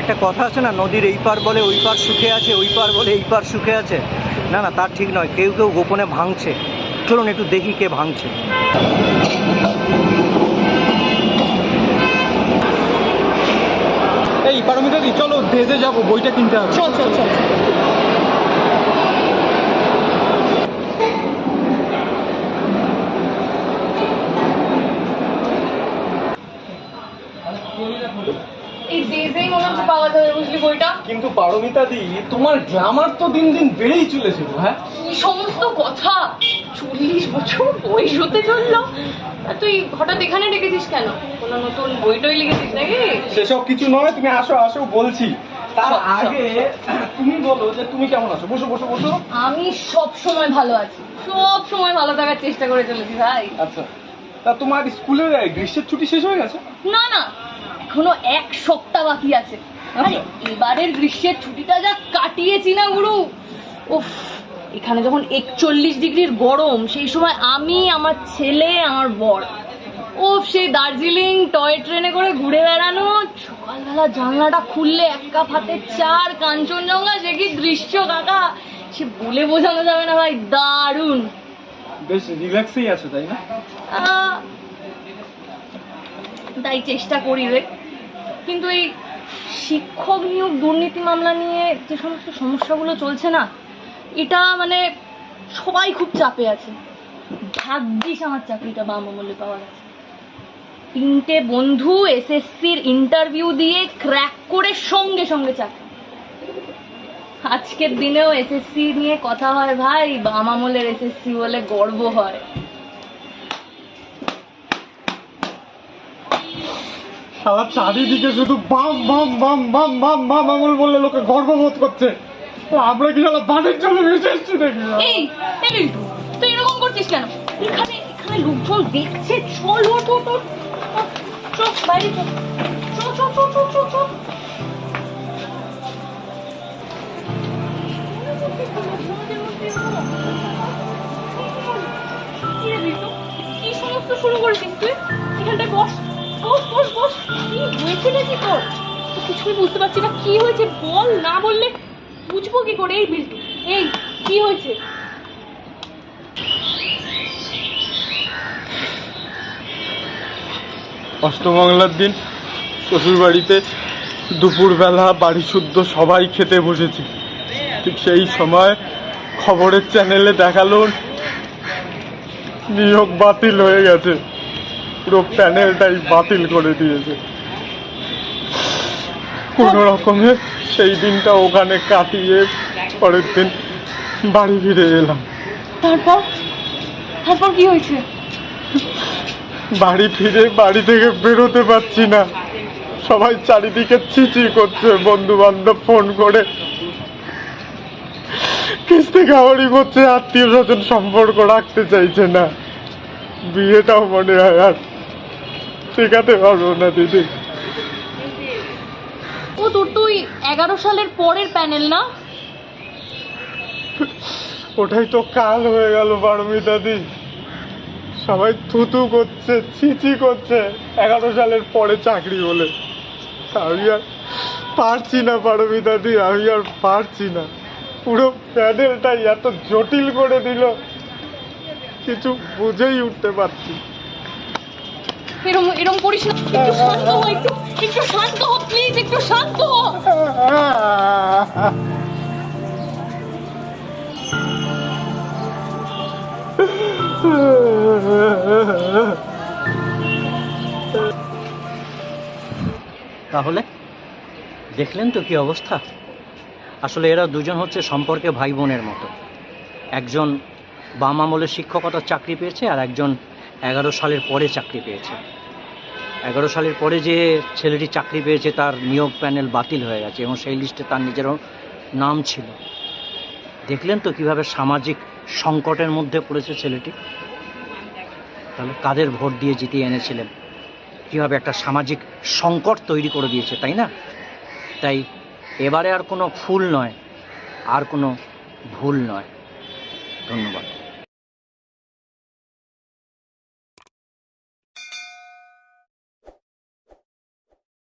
একটা কথা আছে না নদীর এই পার বলে ওই পার সুখে আছে ওই পার বলে এই পার সুখে আছে। না না তার ঠিক নয় কেউ কেউ গোপনে ভাঙছে। চলুন একটু দেখি কে ভাঙছে। এই পারমিতা দি চলো দেশে যাব বইটা কিনতে হবে। চল চল চল। এই ডেজেই মনে হচ্ছে পাওয়া যাবে বুঝলি বইটা? কিন্তু পারমিতা দি তোমার তো দিন দিন বেড়েই চলেছে হ্যাঁ? কি সমস্ত কথা। চল্লিশ বছর বয়স হতে চলল। তুই হঠাৎ এখানে ডেকেছিস কেন? কোনো নতুন বই টই লিখেছিস নাকি? সেসব কিছু নয় তুমি আসো আসো বলছি। তার আচ্ছা। আগে তুমি বলো যে তুমি কেমন আছো? বসো বসো বসো। আমি সব সময় ভালো আছি। সব সময় ভালো থাকার চেষ্টা করে চলেছি ভাই। আচ্ছা। তা তোমার স্কুলের গ্রীষ্মের ছুটি শেষ হয়ে গেছে? না না। এখনও এক সপ্তাহ বাকি আছে। আরে এবারের গ্রীষ্মের ছুটিটা যা কাটিয়েছি না গুরু। উফ এখানে যখন একচল্লিশ ডিগ্রির গরম সেই সময় আমি আমার ছেলে আমার বর। ও সেই দার্জিলিং টয় ট্রেনে করে ঘুরে বেড়ানো সকালবেলা জানলাটা খুললে এক কাপ হাতে চার কাঞ্চনজঙ্ঘা সে কি দৃশ্য কাকা? সে বলে বোঝানো যাবে না ভাই দারুণ। বেশ রিল্যাক্সেই আছো তাই না? তাই চেষ্টা করি রে। কিন্তু এই শিক্ষক নিয়োগ দুর্নীতি মামলা নিয়ে যে সমস্ত সমস্যাগুলো চলছে না, এটা মানে সবাই খুব চাপে আছে। ভাগ্যিস আমার চাকরিটা বাম আমলে পাওয়া গেছে। তিনটে বন্ধু এসএসসির ইন্টারভিউ দিয়ে ক্র্যাক করে সঙ্গে সঙ্গে চাকরি। আজকের দিনেও এসএসসি নিয়ে কথা হয়, ভাই বাম আমলের এসএসসি বলে গর্ব হয়। সারা চারিদিকে শুধু বাম বাম বাম বাম বাম বাম আমল বললে লোকে গর্ববোধ করছে। আমরা কি সারা বানের জন্য ভেসে এসছি নাকি? এই তুই এরকম করছিস কেন? এখানে এখানে লোকজন দেখছে, চল, ওঠ ওঠ ওঠ। বাইরে বিল্টু? কি সমস্ত শুরু করেছিস তুই? এখানটায় বস। বস বস বস কি হয়েছে নাকি তোর? কিছুই বুঝতে পারছি না, কি হয়েছে? বল, না বললে বুঝব কি করে এই বিল্টু? এই, কি হয়েছে? অষ্টমঙ্গলার দিন শ্বশুর বাড়িতে দুপুরবেলা বাড়ি শুদ্ধ সবাই খেতে বসেছি। ঠিক সেই সময় খবরের চ্যানেলে দেখাল নিয়োগ বাতিল হয়ে গেছে। পুরো প্যানেলটাই বাতিল করে দিয়েছে। কোনো রকমে সেই দিনটা ওখানে কাটিয়ে পরের দিন বাড়ি ফিরে এলাম। তারপর? তারপর কি হয়েছে? বাড়ি ফিরে বাড়ি থেকে বেরোতে পারছি না। সবাই চারিদিকে চিচি করছে বন্ধু বান্ধব ফোন করে। কিস্তি খাওয়ারি করছে আত্মীয় স্বজন সম্পর্ক রাখতে চাইছে না। বিয়েটাও মনে হয় আর শেখাতে পারব না দিদি। ও তোর তো ওই এগারো সালের পরের প্যানেল না? ওটাই তো কাল হয়ে গেল পারমিতা দি সবাই থুতু করছে ছিচি করছে এগারো সালের পরে চাকরি বলে। আমি আর পারছি না পারমিতা দি আমি আর পারছি না। পুরো প্যানেলটাই এত জটিল করে দিল কিছু বুঝেই উঠতে পারছি এরম এরম করিস না। একটু শান্ত হ, একটু একটু শান্ত হ প্লিজ একটু শান্ত হ। তাহলে? দেখলেন তো কি অবস্থা? আসলে এরা দুজন হচ্ছে সম্পর্কে ভাই বোনের মতো। একজন বাম আমলের শিক্ষকতার চাকরি পেয়েছে আর একজন এগারো সালের পরে চাকরি পেয়েছে। এগারো সালের পরে যে ছেলেটি চাকরি পেয়েছে, তার নিয়োগ প্যানেল বাতিল হয়ে গেছে এবং সেই লিস্টে তার নিজেরও নাম ছিল। দেখলেন তো কীভাবে সামাজিক সংকটের মধ্যে পড়েছে ছেলেটি? তাহলে কাদের ভোট দিয়ে জিতিয়ে এনেছিলেন? কীভাবে একটা সামাজিক সংকট তৈরি করে দিয়েছে, তাই না? তাই এবারে আর কোনো ফুল নয়, আর কোনো ভুল নয়। ধন্যবাদ।